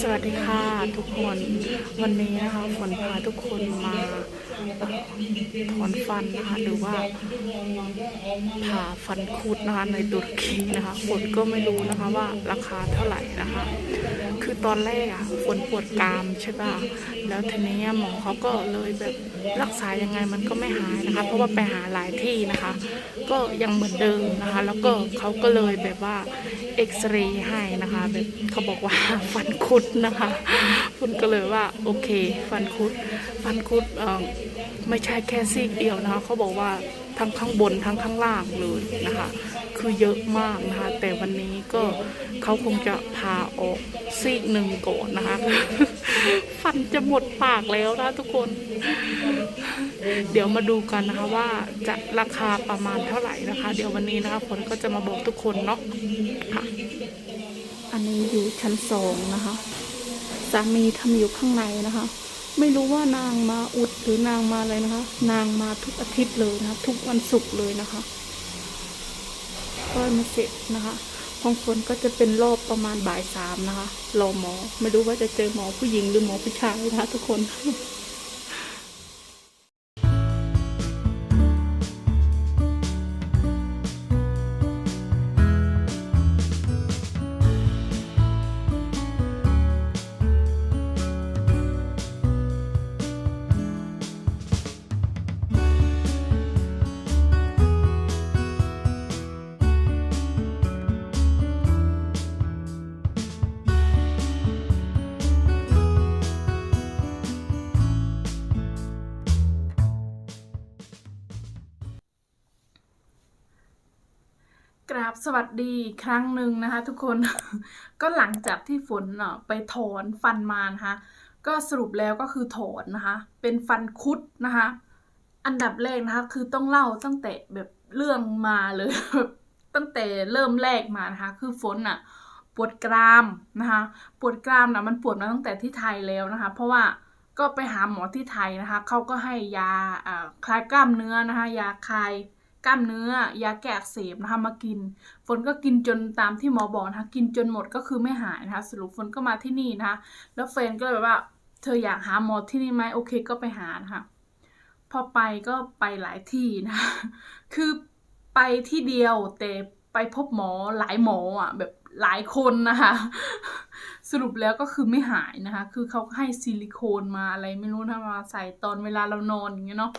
สวัสดีค่ะทุกคนวันนี้นะคะฝนพาทุกคนมาถอนฟันนะคะหรือว่าผ่าฟันคุดนะคะในตุรกีนะคะฝนก็ไม่รู้นะคะว่าราคาเท่าไหร่นะคะ ตอนแรกอะฝนปวดกรามใช่ป่ะ แล้วทีนี้หมอเขาก็เลยแบบรักษายังไงมันก็ไม่หายนะคะ เพราะว่าไปหาหลายที่นะคะ ก็ยังเหมือนเดิมนะคะ แล้วก็เขาก็เลยแบบว่าเอ็กซเรย์ให้นะคะแบบเขาบอกว่าฟันคุดนะคะคุณก็เลยว่าโอเค ฟันคุด ฟันคุดเออไม่ใช่แค่ซีกเดียวนะคะเขาบอกว่าทั้งข้างบนทั้งข้างล่างเลยนะคะ คือเยอะมากนะคะ แต่วันนี้ก็เขาคงจะพาออกซีกหนึ่งก่อนนะคะ ฟันจะหมดปากแล้วนะทุกคน เดี๋ยวมาดูกันนะคะว่าจะราคาประมาณเท่าไหร่นะคะ เดี๋ยววันนี้นะคะฝนก็จะมาบอกทุกคนเนาะค่ะ อันนี้อยู่ชั้นสองนะคะสามีทำอยู่ข้างในนะคะ ไม่รู้ว่านางมาอุดหรือนางมาอะไรนะคะ นางมาทุกอาทิตย์เลยนะคะ ทุกวันศุกร์เลยนะคะ ก็มาเสร็จนะคะของฝนก็จะเป็นรอบประมาณบ่ายสามนะคะรอหมอ ไม่รู้ว่าจะเจอหมอผู้หญิงหรือหมอผู้ชายนะคะทุกคน กราบสวัสดีครั้งหนึ่งนะคะ ทุกคน ก็หลังจากที่ฝนเนาะไปถอนฟันมานะคะก็สรุปแล้วก็คือถอนนะคะ เป็นฟันคุดนะคะ อันดับแรกนะคะ คือต้องเล่าตั้งแต่แบบเรื่องมาเลยตั้งแต่เริ่มแรกมานะคะ คือฝนอะปวดกรามนะคะปวดกรามนะมันปวดมาตั้งแต่ที่ไทยแล้วนะคะ เพราะว่าก็ไปหาหมอที่ไทยนะคะเขาก็ให้ยาอ่าคลายกล้ามเนื้อนะคะ ยาคลาย กล้ามเนื้อยาแก้อักเสบนะคะมากิน ฝนก็กินจนตามที่หมอบอกนะคะกินจนหมดก็คือไม่หายนะคะสรุปฝนก็มาที่นี่นะคะแล้วแฟนก็เลยแบบว่าเธออยากหาหมอที่นี่ไหมโอเคก็ไปหานะคะพอไปก็ไปหลายที่นะคะคือไปที่เดียวแต่ไปพบหมอหลายหมออะแบบหลายคนนะคะสรุปแล้วก็คือไม่หายนะคะ คือเขาให้ซิลิโคนมาอะไรไม่รู้นะมาใส่ตอนเวลาเรานอนอย่างเงี้ยเนาะ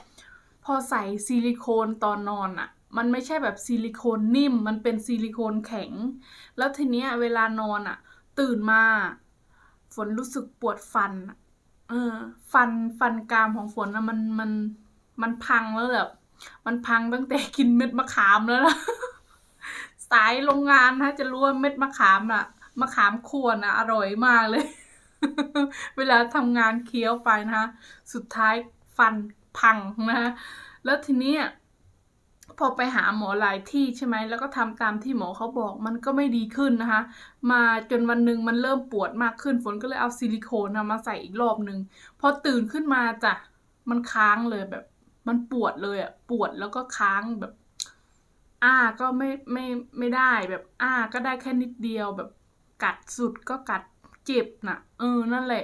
พอใส่ซิลิโคนตอนนอนอะ่ะมันไม่ใช่แบบซิลิโคนนิ่ม มันเป็นซิลิโคนแข็ง แล้วทีเนี้ยเวลานอนอะ่ะตื่นมา ฝนรู้สึกปวดฟันอะเออ ฟันฟันกรามของฝนนะมันมันมันพังแล้วแบบมันพังตั้งแต่กินเม็ดมะขามแล้วนะสายโรงงานนะจะรู้ว่าเม็ดมะขามอะมะขามขวนอะอร่อยมากเลย เวลาทำงานเคี้ยวไปนะคะสุดท้ายฟัน พังนะคะแล้วทีนี้พอไปหาหมอหลายที่ใช่ไหมแล้วก็ทำตามที่หมอเขาบอกมันก็ไม่ดีขึ้นนะคะ มาจนวันหนึ่งมันเริ่มปวดมากขึ้นฝนก็เลยเอาซิลิโคนมาใส่อีกรอบหนึ่งพอตื่นขึ้นมาจ้ะมันค้างเลยแบบ มันปวดเลยอะปวดแล้วก็ค้างแบบ อ้าก็ไม่ไม่ไม่ได้แบบอ้าก็ได้แค่นิดเดียวแบบกัดสุดก็กัดเจ็บน่ะ เออนั่นแหละ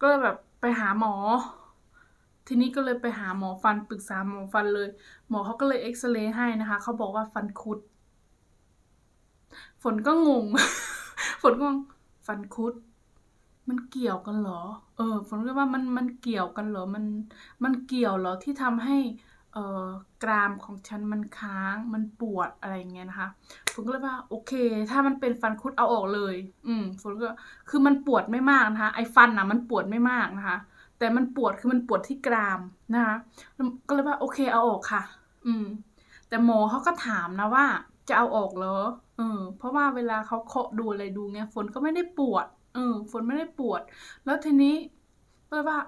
ก็เลยแบบไปหาหมอ ทีนี้ก็เลยไปหาหมอฟันปรึกษาหมอฟันเลย หมอเขาก็เลยเอ็กซเรย์ให้นะคะ เขาบอกว่าฟันคุด ฝนก็งง ฝนก็งงฟันคุด มันเกี่ยวกันเหรอ เออ ฝนก็ว่ามันมันเกี่ยวกันเหรอ มัน มันเกี่ยวเหรอที่ทำให้เอ่อกรามของฉันมันค้าง มันปวดอะไรอย่างเงี้ยนะคะ ฝนก็เลยว่าโอเค ถ้ามันเป็นฟันคุดเอาออกเลย อืมฝนก็ คือมันปวดไม่มากนะคะ ไอ้ฟันน่ะมันปวดไม่มากนะคะ แต่มันปวดคือมันปวดที่กรามนะคะก็เลยว่าโอเคเอาออกค่ะ อืม แต่หมอเขาก็ถามนะว่า จะเอาออกเหรอเออ เพราะว่าเวลาเขาเคาะดูอะไรดูเงี้ยฝนก็ไม่ได้ปวด เออ ฝนไม่ได้ปวด แล้วทีนี้ก็เลยว่า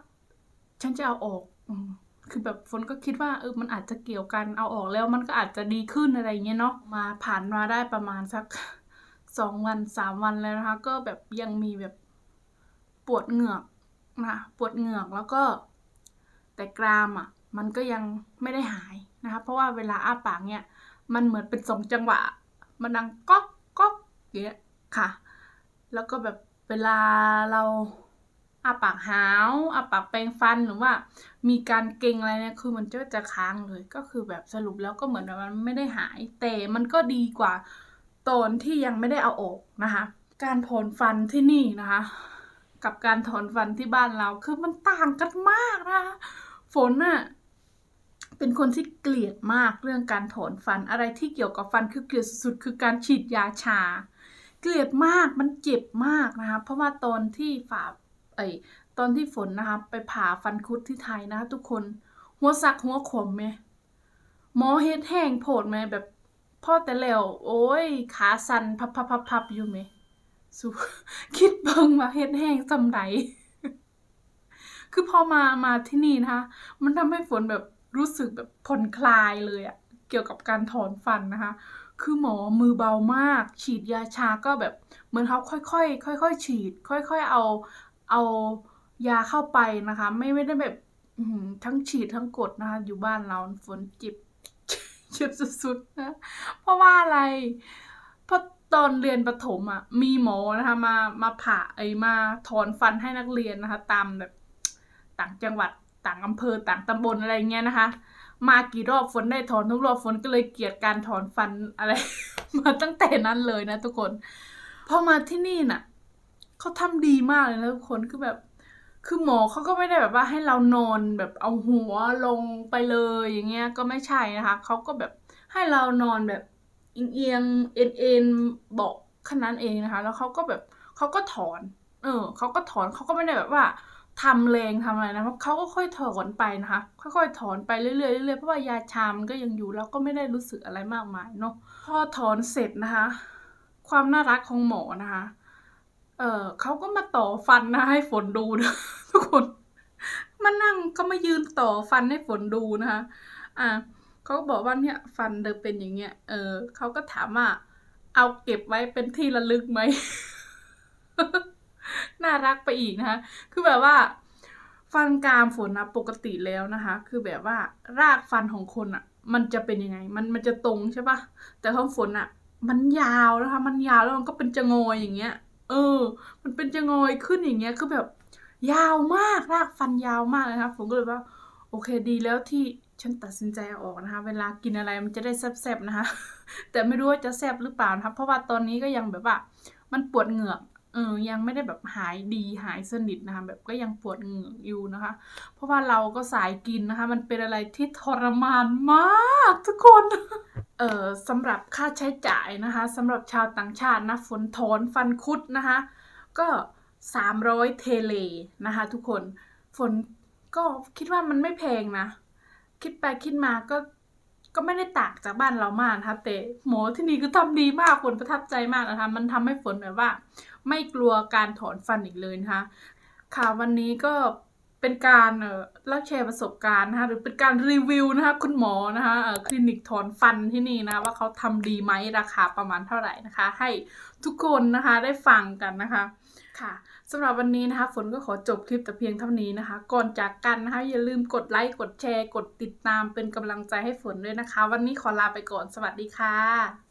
ฉันจะเอาออก อืมคือแบบฝนก็คิดว่าเออมันอาจจะเกี่ยวกันเอาออกแล้วมันก็อาจจะดีขึ้นอะไรเงี้ยเนาะมาผ่านมาได้ประมาณสักสองวันสามวันแล้วนะคะ ก็แบบยังมีแบบปวดเหงือก นะปวดเหงือกแล้วก็ แต่กรามอะ มันก็ยังไม่ได้หายนะคะ เพราะว่าเวลาอ้าปากเนี่ย มันเหมือนเป็นสองจังหวะ มันดังก๊อกก๊อกเงี้ยค่ะ แล้วก็แบบเวลาเราอาปากหาวอาปากแปรงฟันหรือว่า มีการเกร็งอะไรเนี่ยคือมันจะจะค้างเลย ก็คือแบบสรุปแล้วก็เหมือนแบบมันไม่ได้หาย แต่มันก็ดีกว่าตอนที่ยังไม่ได้เอาออกนะคะ การถอนฟันที่นี่นะคะ กับการถอนฟันที่บ้านเรา คือมันต่างกันมากนะคะฝนอะเป็นคนที่เกลียดมากเรื่องการถอนฟันอะไรที่เกี่ยวกับฟันคือเกลียดสุดๆคือการฉีดยาชา เกลียดมากมันเจ็บมากนะคะเพราะว่าตอนที่ฝ่าเอ้ยตอนที่ฝนนะคะไปผ่าฟันคุดที่ไทยนะคะทุกคนหัวสักหัวขมไหมหมอเฮ็ดแห้งโผดไหมแบบพ่อแต่แล้วโอ้ยขาสั่นพับพับพับพับอยู่ไหม สุคิดเบิ่งว่าเฮ็ดแห้งสำใดคือพอมามาที่นี่นะคะ มันทำให้ฝนแบบรู้สึกแบบผ่อนคลายเลยอะเกี่ยวกับการถอนฟันนะคะ คือหมอมือเบามาก ฉีดยาชาก็แบบเหมือนเขาค่อยๆค่อยๆฉีด ค่อยๆเอาเอายาเข้าไปนะคะ ไม่ไม่ได้แบบทั้งฉีดทั้งกดนะคะ อยู่บ้านเราฝนจิบเจ็บสุดๆนะ เพราะว่าอะไร เพราะ ตอนเรียนประถมอะมีหมอนะคะมามาผ่าไอ้มาถอนฟันให้นักเรียนนะคะ ตามแบบต่างจังหวัดต่างอำเภอต่างตำบลอะไรเงี้ยนะคะ มากี่รอบฝนได้ถอนทุกรอบฝนก็เลยเกลียดการถอนฟันอะไร มาตั้งแต่นั้นเลยนะทุกคนพอมาที่นี่น่ะเขาทำดีมากเลยนะทุกคนคือแบบ คือหมอเขาก็ไม่ได้แบบว่าให้เรานอนแบบเอาหัวลงไปเลยอย่างเงี้ยก็ไม่ใช่นะคะเขาก็แบบให้เรานอนแบบ เอียงๆเอ็นเอ็นๆเบาะขนาดนั้นเองนะคะ แล้วเขาก็แบบเขาก็ถอน เออเขาก็ถอนเขาก็ไม่ได้แบบว่าทำแรงทำอะไรนะเพราะเขาก็ค่อยถอนไปนะคะ ค่อยๆถอนไปเรื่อยๆเรื่อยๆเพราะว่ายาชามันก็ยังอยู่เราก็ไม่ได้รู้สึกอะไรมากมายเนาะพอถอนเสร็จนะคะ ความน่ารักของหมอนะคะ เออเขาก็มาต่อฟันนะให้ฝนดูนะทุกคนมานั่งก็มายืนต่อฟันให้ฝนดูนะคะ อ่า เขาบอกว่าเนี่ยฟันเธอเป็นอย่างเงี้ย เออเขาก็ถามว่า เอาเก็บไว้เป็นที่ระลึกไหม น่ารักไปอีกนะคะคือแบบว่า ฟันกรามฝนนะปกติแล้วนะคะ คือแบบว่ารากฟันของคนอะ่ะ มันจะเป็นยังไง มันมันจะตรงใช่ปะแต่ของฝนอะ่ะ มันยาวนะคะ มันยาวแล้วมันก็เป็นจะงอยอย่างเงี้ย เออ มันเป็นจะงอยขึ้นอย่างเงี้ย คือแบบ ยาวมากรากฟันยาวมากเลยนะคะผมก็เลยว่า โอเคดีแล้วที่ ฉันตัดสินใจออกนะคะ เวลากินอะไรมันจะได้แซ่บๆนะคะ แต่ไม่รู้ว่าจะแซ่บหรือเปล่านะคะเพราะว่าตอนนี้ก็ยังแบบว่า มันปวดเหงือกเออยังไม่ได้แบบหายดีหายสนิทนะคะแบบก็ยังปวดเหงือกอยู่นะคะ เพราะว่าเราก็สายกินนะคะ มันเป็นอะไรที่ทรมานมากทุกคนเออสำหรับค่าใช้จ่ายนะคะสำหรับชาวต่างชาตินะฝนถอนฟันคุดนะคะ ก็สามร้อยเทเลนะคะ ทุกคนฝนก็คิดว่ามันไม่แพงนะ คิดไปคิดมาก็ก็ไม่ได้ต่างจากบ้านเรามากนะคะแต่หมอที่นี่คือทำดีมากฝนประทับใจมากนะคะ มันทำให้ฝนแบบว่า ไม่กลัวการถอนฟันอีกเลยนะคะค่ะวันนี้ก็ เป็นการเอ่อเล่าแชร์ประสบการณ์นะคะหรือเป็นการรีวิวนะคะคุณหมอนะคะเอ่อคลินิกถอนฟันที่นี่นะคะว่าเขาทำดีไหมราคาประมาณเท่าไหร่นะคะ ให้ทุกคนนะคะได้ฟังกันนะคะค่ะสำหรับวันนี้นะคะ ฝนก็ขอจบคลิปแต่เพียงเท่านี้นะคะ ก่อนจากกันนะคะ อย่าลืมกดไลค์กดแชร์ กดติดตามเป็นกำลังใจให้ฝนด้วยนะคะ วันนี้ขอลาไปก่อนสวัสดีค่ะ